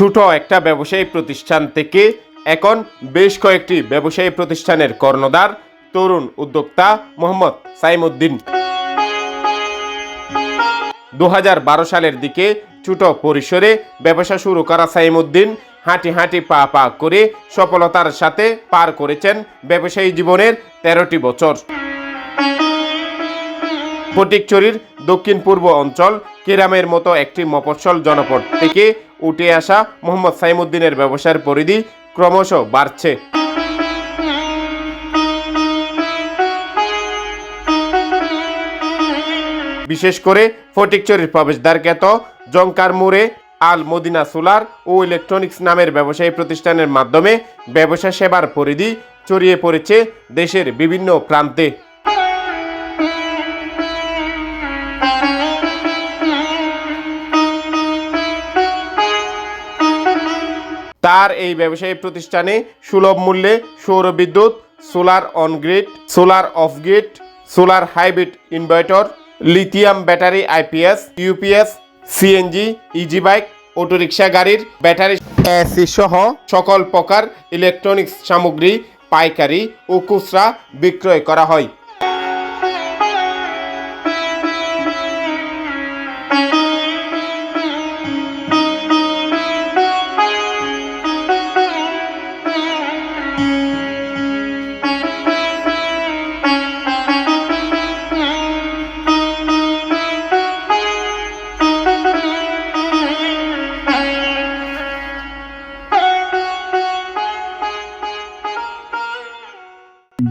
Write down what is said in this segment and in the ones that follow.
ছোট একটা ব্যবসায়ী প্রতিষ্ঠান থেকে এখন বেশ কয়েকটি ব্যবসায়ী প্রতিষ্ঠানের কর্ণধার তরুণ উদ্যোক্তা মোহাম্মদ সাইমুদ্দিন। দুহাজার বারো সালের দিকে ছোট পরিসরে ব্যবসা শুরু করা সাইমুদ্দিন হাঁটি হাঁটি পা পা করে সফলতার সাথে পার করেছেন ব্যবসায়ী জীবনের তেরোটি বছর। ফটিকচুরির দক্ষিণ পূর্ব অঞ্চল কেরামের মতো একটি মফস্বল জনপদ থেকে উঠে আসা মোহাম্মদ সাইমুদ্দিনের ব্যবসার পরিধি ক্রমশ বাড়ছে। বিশেষ করে ফটিকচুরির খ্যাত জঙ্কার মোড়ে আল মদিনা সোলার ও ইলেকট্রনিক্স নামের ব্যবসায়ী প্রতিষ্ঠানের মাধ্যমে ব্যবসা সেবার পরিধি ছড়িয়ে পড়েছে দেশের বিভিন্ন প্রান্তে। তার এই ব্যবসায়ী প্রতিষ্ঠানে সুলভ মূল্যে সৌর বিদ্যুৎ, solar on grid, solar off grid, solar hybrid inverter, lithium battery IPS, UPS, CNG, easy bike, autorickshaw গাড়ির ব্যাটারি এসি সহ সকল প্রকার ইলেকট্রনিক্স সামগ্রী, পাইকারি ও খুচরা বিক্রয় করা হয়।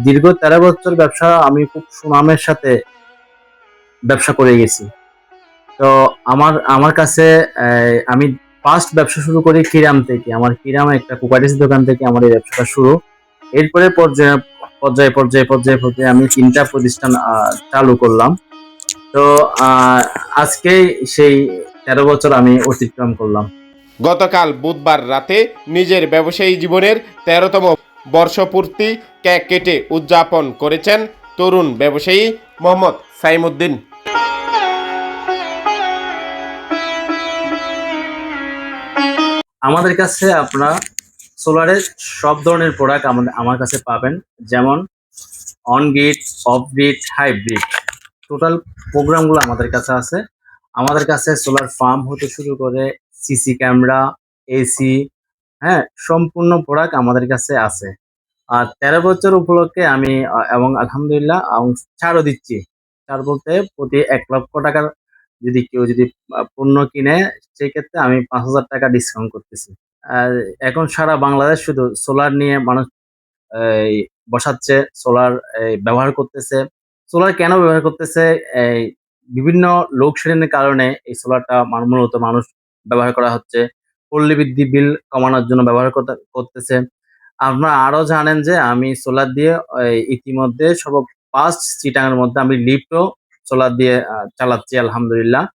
দীর্ঘ তেরো বছর ব্যবসা আমি খুব সুনামের সাথে ব্যবসা করে গেছি। তো আমার আমার কাছে আমি ফার্স্ট ব্যবসা শুরু করি কিরাম থেকে। আমার কিরাম একটা কুকারিস দোকান থেকে আমার এই ব্যবসাটা শুরু। এরপরে পর্যায়ে পর্যায়ে পর্যায়ে পর্যায়ে পর্যায়ে আমি তিনটা প্রতিষ্ঠান চালু করলাম। তো আজকে সেই তেরো বছর আমি অতিক্রম করলাম। গতকাল বুধবার রাতে নিজের ব্যবসায়ী জীবনের তেরোতম বর্ষপূর্তি কেক কেটে উদযাপন করেছেন তরুণ ব্যবসায়ী মোহাম্মদ সাইমুদ্দিন। আমাদের কাছে আপনারা সোলারের সব ধরনের প্রোডাক্ট আমাদের আমার কাছে পাবেন, যেমন on grid off grid hybrid total প্রোগ্রামগুলো আমাদের কাছে আছে। আমাদের কাছে সোলার ফার্ম হতে শুরু করে সিসি ক্যামেরা এসি হ্যাঁ সম্পূর্ণ প্রোডাক্ট আমাদের কাছে আছে। আর তেরো বছর উপলক্ষে আমি এবং আলহামদুলিল্লাহ ছাড়ও দিচ্ছি। ছাড় বলতে প্রতি এক লক্ষ টাকার যদি কেউ যদি পণ্য কিনে সেক্ষেত্রে আমি পাঁচ হাজার টাকা ডিসকাউন্ট করতেছি। আর এখন সারা বাংলাদেশ শুধু সোলার নিয়ে মানুষ এই, বসাচ্ছে সোলার ব্যবহার করতেছে। সোলার কেন ব্যবহার করতেছে? এই বিভিন্ন লোডশেডিংয়ের কারণে এই সোলারটা মূলত মানুষ ব্যবহার করা হচ্ছে। পল্লী বিদ্যুৎ বিল কমানোর জন্য ব্যবহার করতে- করতেছে। আপনারা আরও জানেন যে আমি সোলার দিয়ে ইতিমধ্যে সর্ব পাঁচ চিটাঙের মধ্যে আমি লিফটও সোলার দিয়ে চালাচ্ছি, আলহামদুলিল্লাহ।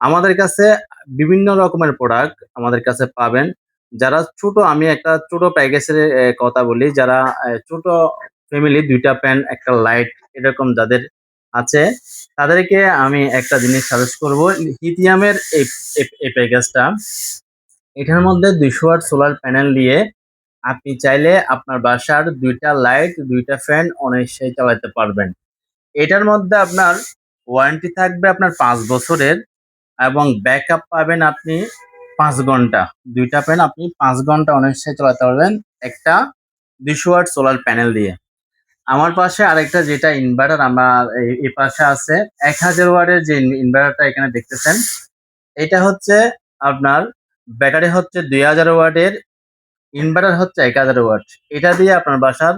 আমাদের কাছে বিভিন্ন রকমের প্রোডাক্ট আমাদের কাছে পাবেন। যারা ছোট, আমি একটা ছোট প্যাকেজের কথা বলি। যারা ছোট ফ্যামিলি দুইটা প্যান একটা লাইট এরকম যাদের আছে, তাদেরকে আমি একটা জিনিস সাজেস্ট করব। লিথিয়ামের এই প্যাকেজটা এটার মধ্যে দুইশো ওয়াট সোলার প্যানেল দিয়ে আপনি চাইলে আপনার বাসার দুইটা লাইট, দুইটা ফ্যান অনায়াসে চালাতে পারবেন। এটার মধ্যে আপনার ওয়ারেন্টি থাকবে আপনার পাঁচ বছরের এবং ব্যাকআপ পাবেন আপনি পাঁচ ঘণ্টা। দুইটা ফ্যান আপনি পাঁচ ঘণ্টা অনায়াসে চালাতে পারবেন একটা দুইশো ওয়াট সোলার প্যানেল দিয়ে। আমার পাশে আরেকটা যেটা ইনভার্টার আমার এই- পাশে আছে, এক হাজার ওয়াটের যে ইনভার্টারটা এখানে দেখতেছেন, এটা হচ্ছে আপনার ব্যাটারি হচ্ছে দুই হাজার ওয়াটের ইনভার্টার হচ্ছে এক হাজার ওয়াট। এটা দিয়ে আপনার বাসার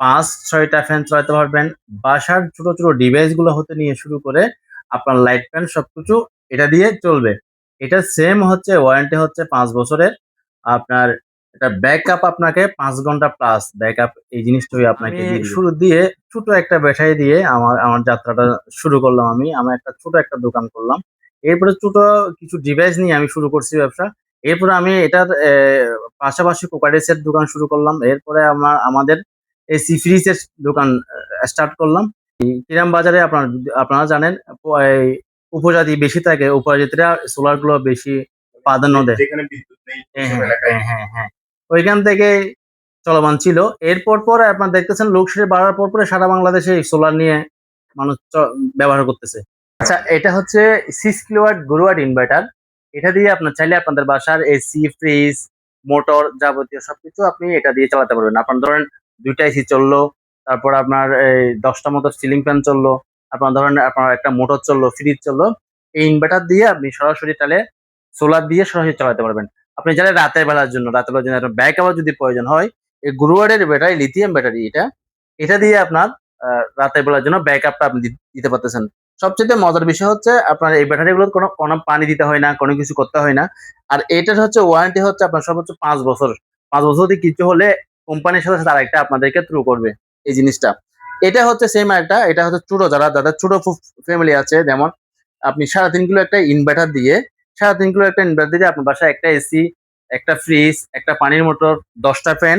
পাঁচ ছয়টা ফ্যান চালাতে পারবেন। বাসার ছোট ছোট ডিভাইসগুলো হতে নিয়ে শুরু করে আপনার লাইট ফ্যান সবকিছু এটা দিয়ে চলবে। এটা সেম হচ্ছে ওয়ারেন্টি হচ্ছে পাঁচ বছরের। আপনার এটা ব্যাকআপ আপনাকে পাঁচ ঘণ্টা প্লাস ব্যাকআপ এই জিনিসটাই আপনাকে। শুরু দিয়ে ছোট একটা ব্যাটারি দিয়ে আমার আমার যাত্রাটা শুরু করলাম আমি। আমার একটা ছোট একটা দোকান করলাম। এরপরে ছোট কিছু ডিভাইস নিয়ে আমি শুরু করছি ব্যবসা। এরপরে আমি এটার পাশাপাশি কোকারেসের দোকান শুরু করলাম। এরপরে আমার আমাদের এই সি ফ্রিজের দোকান স্টার্ট করলাম। কিরাম বাজারে আপনার আপনারা জানেন উপজাতি বেশি থাকে উপজাতিরা সোলারগুলো বেশি প্রাধান্য দেয়। হ্যাঁ হ্যাঁ, হ্যাঁ ওইখান থেকে চলমান ছিল। এরপর পর আপনার দেখতেছেন লোকসারি বাড়ার পর পরে সারা বাংলাদেশে সোলার নিয়ে মানুষ ব্যবহার করতেছে। আচ্ছা এটা হচ্ছে সিক্স কিলোওয়াট গুরুয়াট ইনভার্টার এটা দিয়ে আপনার চাইলে আপনাদের বাসার এসি, ফ্রিজ, মোটর যাবতীয় সবকিছু আপনি এটা দিয়ে চালাতে পারবেন। আপনার ধরেন দুইটা এসি চলল, তারপর আপনার এই দশটা মতো সিলিং ফ্যান চলল, আপনার ধরেন আপনার একটা মোটর চলল ফ্রিজ চলল, এই ইনভার্টার দিয়ে আপনি সরাসরি তাহলে সোলার দিয়ে সরাসরি চালাতে পারবেন। আপনি যারা রাতের বেলার জন্য, রাতের বেলার জন্য আপনার ব্যাক আবার যদি প্রয়োজন হয়, এই গুরুয়ারের ব্যাটারি লিথিয়াম ব্যাটারি এটা এটা দিয়ে আপনার রাতের বেলার জন্য ব্যাক আপটা আপনি দিতে পারতেছেন। সবচেয়ে মজার বিষয় হচ্ছে আপনার এই ব্যাটারিগুলো কোনো কোনো পানি দিতে হয় না, কোনো কিছু করতে হয় না। আর এটার হচ্ছে ওয়ারেন্টি হচ্ছে আপনার সর্বোচ্চ পাঁচ বছর। পাঁচ বছর যদি কিছু হলে কোম্পানির সাথে সাথে আরেকটা আপনাদেরকে থ্রু করবে এই জিনিসটা। এটা হচ্ছে সেম একটা, এটা হচ্ছে ছোট যারা যাদের ছোট ফ্যামিলি আছে, যেমন আপনি সাড়ে তিন কিলো একটা ইনভার্টার দিয়ে সাড়ে তিন কিলো একটা ইনভার্টার দিয়ে আপনার বাসায় একটা এসি একটা ফ্রিজ একটা পানির মোটর দশটা ফ্যান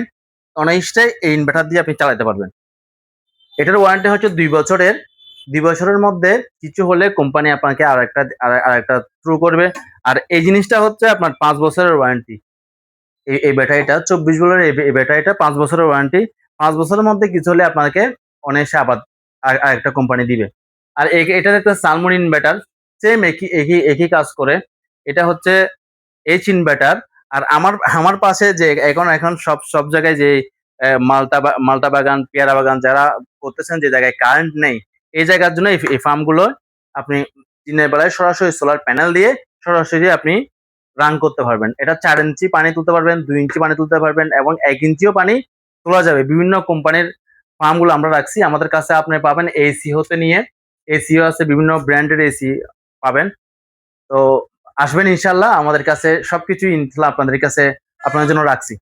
অনায়াসটাই এই ইনভার্টার দিয়ে আপনি চালাতে পারবেন। এটার ওয়ারেন্টি হচ্ছে দুই বছরের। দুই বছরের মধ্যে কিছু হলে কোম্পানি আপনাকে আর একটা আর একটা থ্রু করবে। আর এই জিনিসটা হচ্ছে আপনার পাঁচ বছরের ওয়ারেন্টি এই এই ব্যাটারিটা চব্বিশ বছরের, এই ব্যাটারিটা পাঁচ বছরের ওয়ারেন্টি পাঁচ বছরের মধ্যে কিছু হলে আপনাকে অনায়াসে আবার আর একটা কোম্পানি দিবে। আর এ- এটার একটা সালমন ইনভার্টার সেম একই একই একই কাজ করে। এটা হচ্ছে এইচ ইনভার্টার আর আমার আমার পাশে যে এখন এখন সব সব জায়গায় যে মালটা মালটা বাগান, পেয়ারা বাগান যারা করতেছেন, যে জায়গায় কারেন্ট নেই এই জায়গার জন্য এই- ফার্মগুলো আপনি দিনের বেলায় সরাসরি সোলার প্যানেল দিয়ে সরাসরি আপনি রান করতে পারবেন। এটা চার ইঞ্চি পানি তুলতে পারবেন, দুই ইঞ্চি পানি তুলতে পারবেন এবং এক ইঞ্চিও পানি তোলা যাবে। বিভিন্ন কোম্পানির ফার্মগুলো আমরা রাখছি। আমাদের কাছে আপনি পাবেন এসি হতে নিয়ে। এসিও আছে, বিভিন্ন ব্র্যান্ডের এসি পাবেন। তো আসবেন ইনশাল্লাহ আমাদের কাছে সবকিছু ইনশাল্লাহ আপনাদের কাছে আপনার জন্য রাখছি।